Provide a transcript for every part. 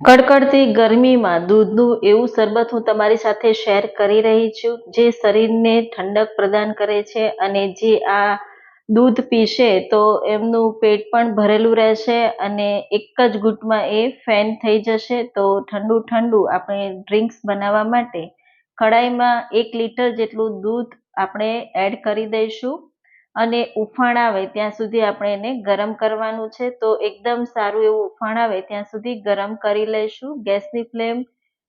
કડકડતી ગરમીમાં દૂધનું એવું શરબત હું તમારી સાથે શેર કરી રહી છું, જે શરીરને ઠંડક પ્રદાન કરે છે અને જે આ દૂધ પીશે તો એમનું પેટ પણ ભરેલું રહેશે અને એક જ ઘૂંટમાં એ ફેન થઈ જશે. તો ઠંડુ ઠંડુ આપણે ડ્રિંક્સ બનાવવા માટે કડાઈમાં એક લીટર જેટલું દૂધ આપણે એડ કરી દઈશું. અને ઉફાણ આવે ત્યાં સુધી આપણે એને ગરમ કરવાનું છે. તો એકદમ સારું એવું ઉફાણ આવે ત્યાં સુધી ગરમ કરી લઈશું. ગેસની flame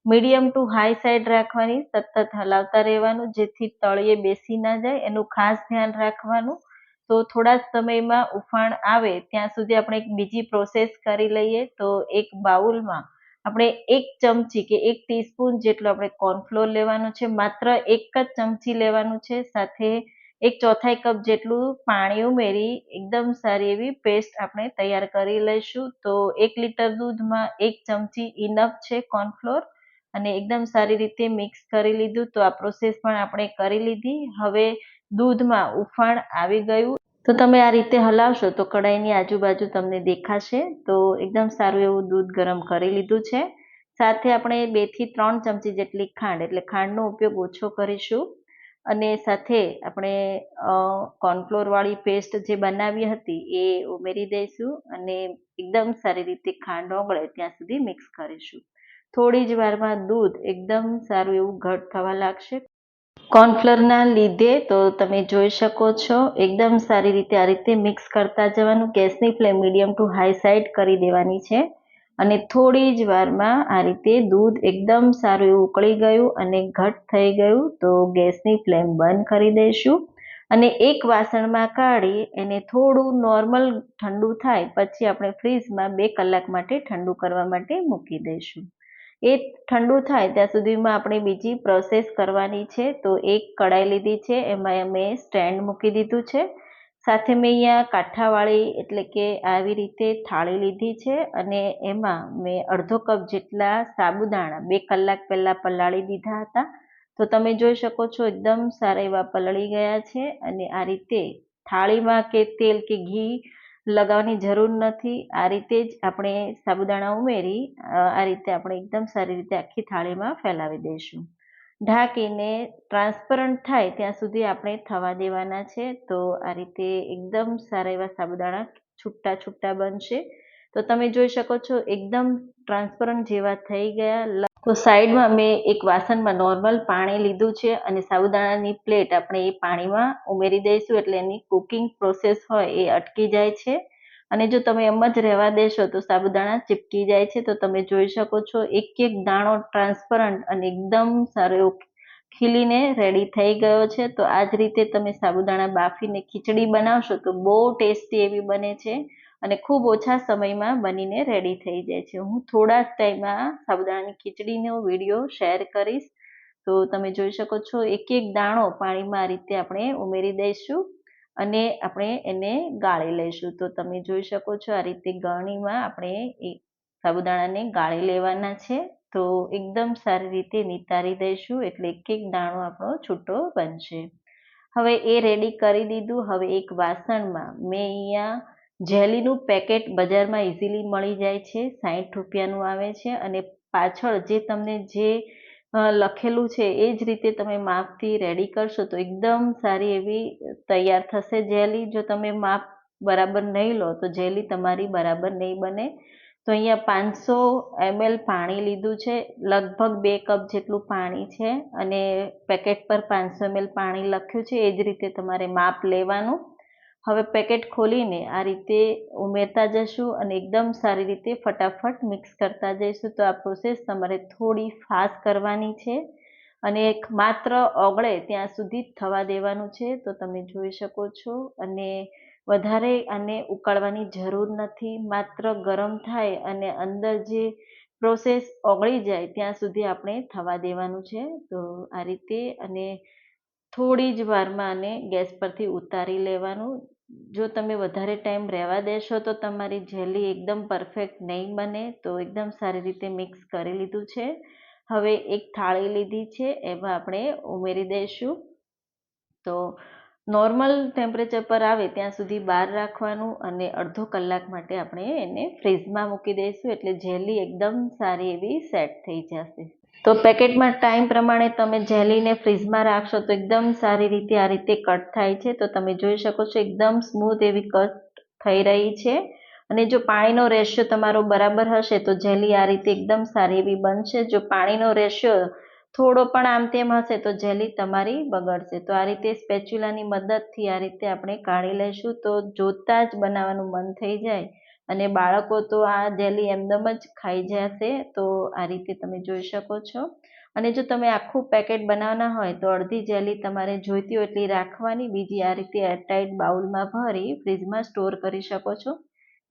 medium to high side રાખવાની, સતત હલાવતા રહેવાનું, જેથી તળિયે બેસી ના જાય. એનું ખાસ ધ્યાન રાખવાનું. તો થોડા જ સમયમાં ઉફાણ આવે ત્યાં સુધી આપણે એક બીજી પ્રોસેસ કરી લઈએ. તો એક બાઉલમાં આપણે એક ચમચી કે એક ટીસ્પૂન જેટલો આપણે કોર્નફ્લોર લેવાનું છે. માત્ર એક જ ચમચી લેવાનું છે. સાથે એક ચોથાઈ કપ જેટલું પાણી ઉમેરી એકદમ સારી એવી પેસ્ટ આપણે તૈયાર કરી લઈશું. તો એક લીટર દૂધમાં એક ચમચી ઇનફ છે કોર્નફ્લોર અને એકદમ સારી રીતે મિક્સ કરી લીધું. તો આ પ્રોસેસ પણ આપણે કરી લીધી. હવે દૂધમાં ઉફાણ આવી ગયું. તો તમે આ રીતે હલાવશો તો કડાઈની આજુબાજુ તમને દેખાશે. તો એકદમ સારું એવું દૂધ ગરમ કરી લીધું છે. સાથે આપણે બેથી ત્રણ ચમચી જેટલી ખાંડ, એટલે ખાંડનો ઉપયોગ ઓછો કરીશું. અને સાથે આપણે કોર્નફ્લોરવાળી પેસ્ટ જે બનાવી હતી એ ઉમેરી દઈશું અને એકદમ સારી રીતે ખાંડ ઓગળે ત્યાં સુધી મિક્સ કરીશું. થોડી જ વારમાં દૂધ એકદમ સારું એવું ઘટ થવા લાગશે. કોર્નફ્લોરના લીધે તો તમે જોઈ શકો છો, એકદમ સારી રીતે આ રીતે મિક્સ કરતા જવાનું. ગેસની flame medium to high side કરી દેવાની છે. અને થોડી જ વારમાં આ રીતે દૂધ એકદમ સારું એવું ઉકળી ગયું અને ઘટ થઈ ગયું, તો ગેસની ફ્લેમ બંધ કરી દઈશું. અને એક વાસણમાં કાઢી એને થોડું નોર્મલ ઠંડુ થાય, પછી આપણે ફ્રીજમાં બે કલાક માટે ઠંડુ કરવા માટે મૂકી દઈશું. એ ઠંડુ થાય ત્યાં સુધીમાં આપણે બીજી પ્રોસેસ કરવાની છે, તો એક કઢાઈ લીધી છે, એમાં મેં સ્ટેન્ડ મૂકી દીધું છે. સાથે મેં અહીંયા કાંઠાવાળી એટલે કે આવી રીતે થાળી લીધી છે અને એમાં મેં અડધો કપ જેટલા સાબુદાણા બે કલાક પહેલાં પલાળી દીધા હતા. તો તમે જોઈ શકો છો એકદમ સારા એવા પલળી ગયા છે અને આ રીતે થાળીમાં કે તેલ કે ઘી લગાવવાની જરૂર નથી. આ રીતે જ આપણે સાબુદાણા ઉમેરી આ રીતે આપણે એકદમ સારી રીતે આખી થાળીમાં ફેલાવી દઈશું. ઢાંકીને ટ્રાન્સપરન્ટ થાય ત્યાં સુધી આપણે થવા દેવાના છે. તો આ રીતે એકદમ સારા એવા સાબુદાણા છૂટા છૂટા બનશે. તો તમે જોઈ શકો છો એકદમ ટ્રાન્સપરન્ટ જેવા થઈ ગયા. તો સાઈડમાં મેં એક વાસણમાં નોર્મલ પાણી લીધું છે અને સાબુદાણાની પ્લેટ આપણે એ પાણીમાં ઉમેરી દઈશું એટલે એની કુકિંગ પ્રોસેસ હોય એ અટકી જાય છે. અને જો તમે એમ જ રહેવા દેશો તો સાબુદાણા ચીપકી જાય છે, તો તમે જોઈ શકો છો એક એક દાણો ટ્રાન્સપરન્ટ અને એકદમ સારો એવો ખીલીને રેડી થઈ ગયો છે. તો આ જ રીતે તમે સાબુદાણા બાફીને ખીચડી બનાવશો તો બહુ ટેસ્ટી એવી બને છે અને ખૂબ ઓછા સમયમાં બનીને રેડી થઈ જાય છે. હું થોડા જ ટાઈમમાં સાબુદાણાની ખીચડીનો વીડિયો શેર કરીશ. તો તમે જોઈ શકો છો એક એક દાણો પાણીમાં આ રીતે આપણે ઉમેરી દઈશું. અને આપણે એને ગાળી લઈશું. તો તમે જોઈ શકો છો આ રીતે ગળણીમાં આપણે સાબુદાણાને ગાળી લેવાના છે. તો એકદમ સારી રીતે નિતારી દઈશું એટલે એક એક દાણો આપણો છૂટો બનશે. હવે એ રેડી કરી દીધું. હવે એક વાસણમાં મેં અહીંયા જેલીનું પેકેટ બજારમાં ઇઝીલી મળી જાય છે. સાઠ રૂપિયાનું આવે છે અને પાછળ જે તમને જે લખેલું છે, એ જ રીતે તમે માપથી રેડી કરશો તો એકદમ સારી એવી તૈયાર થશે. જેલી જો તમે માપ બરાબર નહીં લો તો જેલી તમારી બરાબર નહીં બને. તો અહીંયા પાંચસો એમએલ પાણી લીધું છે, લગભગ બે કપ જેટલું પાણી છે અને પેકેટ પર પાંચસો એમએલ પાણી લખ્યું છે, એ જ રીતે તમારે માપ લેવાનું. હવે પેકેટ ખોલીને આ રીતે ઉમેરતા જશું અને એકદમ સારી રીતે ફટાફટ મિક્સ કરતા જઈશું. તો આ પ્રોસેસ તમારે થોડી ફાસ્ટ કરવાની છે અને એક માત્ર ઓગળે ત્યાં સુધી થવા દેવાનું છે. તો તમે જોઈ શકો છો અને વધારે આને ઉકાળવાની જરૂર નથી. માત્ર ગરમ થાય અને અંદર જે પ્રોસેસ ઓગળી જાય ત્યાં સુધી આપણે થવા દેવાનું છે. તો આ રીતે અને થોડી જ વારમાં આને ગેસ પરથી ઉતારી લેવાનું. જો તમે વધારે ટાઈમ રહેવા દેશો, તો તમારી જેલી એકદમ પરફેક્ટ નહીં બને. તો એકદમ સારી રીતે મિક્સ કરી લીધું છે. હવે એક થાળી લીધી છે, એમાં આપણે ઉમેરી દઈશું. તો નોર્મલ ટેમ્પરેચર પર આવે, ત્યાં સુધી બહાર રાખવાનું અને અડધો કલાક માટે આપણે એને ફ્રીજમાં મૂકી દઈશું, એટલે જેલી એકદમ સારી એવી સેટ થઈ જશે. તો પેકેટમાં ટાઈમ પ્રમાણે તમે જેલીને ફ્રીજમાં રાખશો તો એકદમ સારી રીતે આ રીતે કટ થાય છે. તો તમે જોઈ શકો છો એકદમ સ્મૂથ એવી કટ થઈ રહી છે. અને જો પાણીનો રેશિયો તમારો બરાબર હશે તો જેલી આ રીતે એકદમ સારી એવી બનશે. જો પાણીનો રેશિયો થોડો પણ આમ તેમ હશે તો જેલી તમારી બગડશે. તો આ રીતે સ્પેચ્યુલાની મદદથી આ રીતે આપણે કાઢી લઈશું તો જોતાં જ બનાવવાનું મન થઈ જાય. અને બાળકો તો આ જેલી એમદમ જ ખાઈ જશે તો આ રીતે તમે જોઈ શકો છો. અને જો તમે આખું પેકેટ બનાવવાના હોય તો અડધી જેલી તમારે જોઈતી હોય એટલી રાખવાની, બીજી આ રીતે એરટાઇટ બાઉલમાં ભરી ફ્રીજમાં સ્ટોર કરી શકો છો.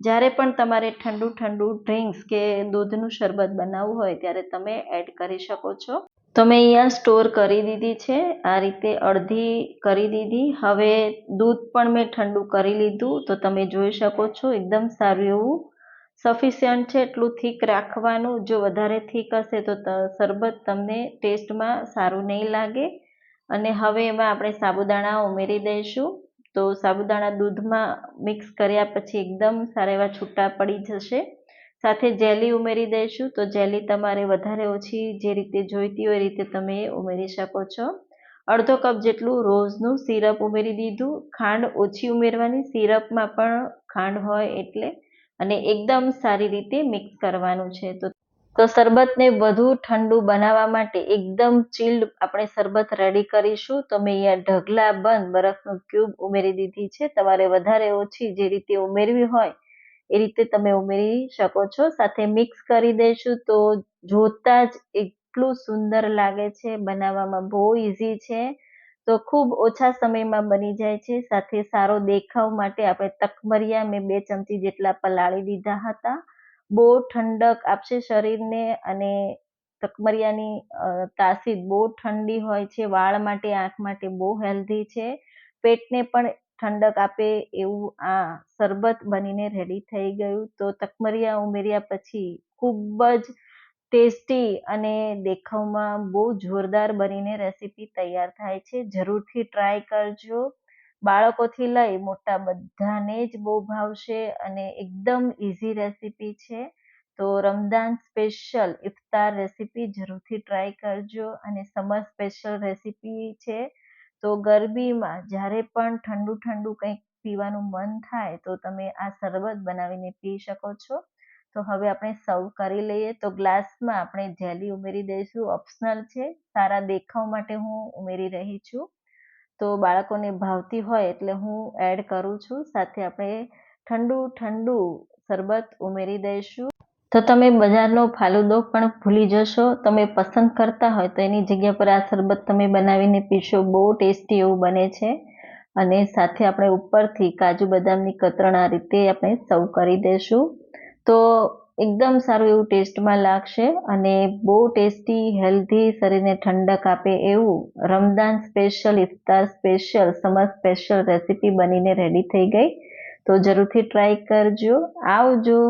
જ્યારે પણ તમારે ઠંડુ ઠંડુ ડ્રિંક્સ કે દૂધનું શરબત બનાવવું હોય ત્યારે તમે એડ કરી શકો છો. તો મેં અહીંયા સ્ટોર કરી દીધી છે. આ રીતે અડધી કરી દીધી. હવે દૂધ પણ મેં ઠંડુ કરી લીધું. તો તમે જોઈ શકો છો, એકદમ સારું એવું સફિશિયન્ટ છે. એટલું થીક રાખવાનું. જો વધારે થીક હશે તો શરબત તમને ટેસ્ટમાં સારું નહીં લાગે. અને હવે એમાં આપણે સાબુદાણા ઉમેરી દઈશું. તો સાબુદાણા દૂધમાં મિક્સ કર્યા પછી એકદમ સારા એવા છૂટા પડી જશે. સાથે જેલી ઉમેરી દઈશું. તો જેલી તમારે વધારે ઓછી જે રીતે જોઈતી હોય એ રીતે તમે ઉમેરી શકો છો. અડધો કપ જેટલું રોઝનું સિરપ ઉમેરી દીધું. ખાંડ ઓછી ઉમેરવાની. સિરપમાં પણ ખાંડ હોય એટલે. અને એકદમ સારી રીતે મિક્સ કરવાનું છે. તો તો શરબતને વધુ ઠંડુ બનાવવા માટે એકદમ ચીલ્ડ આપણે શરબત રેડી કરીશું. તો મેં અહીંયા ઢગલા બંધ બરફનું ક્યુબ ઉમેરી દીધી છે. તમારે વધારે ઓછી જે રીતે ઉમેરવી હોય એ રીતે તમે ઉમેરી શકો છો. સાથે મિક્સ કરી દઈશું તો જોતા જ એટલું સુંદર લાગે છે. બનાવવામાં બહુ ઇઝી છે. તો ખૂબ ઓછા સમયમાં બની જાય છે. સાથે સારો દેખાવ માટે આપણે તકમરિયા મેં બે ચમચી જેટલા પલાળી દીધા હતા. બહુ ઠંડક આપશે શરીરને અને તકમરિયાની તાસીર બહુ ઠંડી હોય છે. વાળ માટે, આંખ માટે બહુ હેલ્ધી છે. પેટને પણ ઠંડક આપે એવું આ શરબત બનીને રેડી થઈ ગયું. તો તકમરિયા ઉમેર્યા પછી ખૂબ જ ટેસ્ટી અને દેખાવમાં બહુ જોરદાર બનીને રેસીપી તૈયાર થાય છે. જરૂરથી ટ્રાય કરજો. બાળકોથી લઈ મોટા બધાને જ બહુ ભાવશે અને એકદમ ઇઝી રેસીપી છે. તો રમદાન સ્પેશિયલ ઇફતાર રેસીપી જરૂરથી ટ્રાય કરજો અને સમર સ્પેશિયલ રેસીપી છે. તો ગરબીમાં જ્યારે પણ ઠંડુ ઠંડુ કંઈક પીવાનું મન થાય તો તમે આ શરબત બનાવીને પી શકો છો. તો હવે આપણે સર્વ કરી લઈએ તો ગ્લાસમાં આપણે જેલી ઉમેરી દઈશું, ઓપ્શનલ છે. સારા દેખાવ માટે હું ઉમેરી રહી છું. તો બાળકોને ભાવતી હોય એટલે હું એડ કરું છું. સાથે આપણે ઠંડુ ઠંડુ શરબત ઉમેરી દઈશું. તો તમે બજારનો ફાલુદો પણ ભૂલી જશો. તમે પસંદ કરતા હોય તો એની જગ્યા પર આ શરબત તમે બનાવીને પીશો. બહુ ટેસ્ટી એવું બને છે. અને સાથે આપણે ઉપરથી કાજુ બદામની કતરણ આ રીતે આપણે સર્વ કરી દઈશું તો એકદમ સારું એવું ટેસ્ટમાં લાગશે અને બહુ ટેસ્ટી, હેલ્ધી, શરીરને ઠંડક આપે એવું Ramadan special, iftar special, summer special recipe બનીને રેડી થઈ ગઈ. તો જરૂરથી ટ્રાય કરજો. આવજો.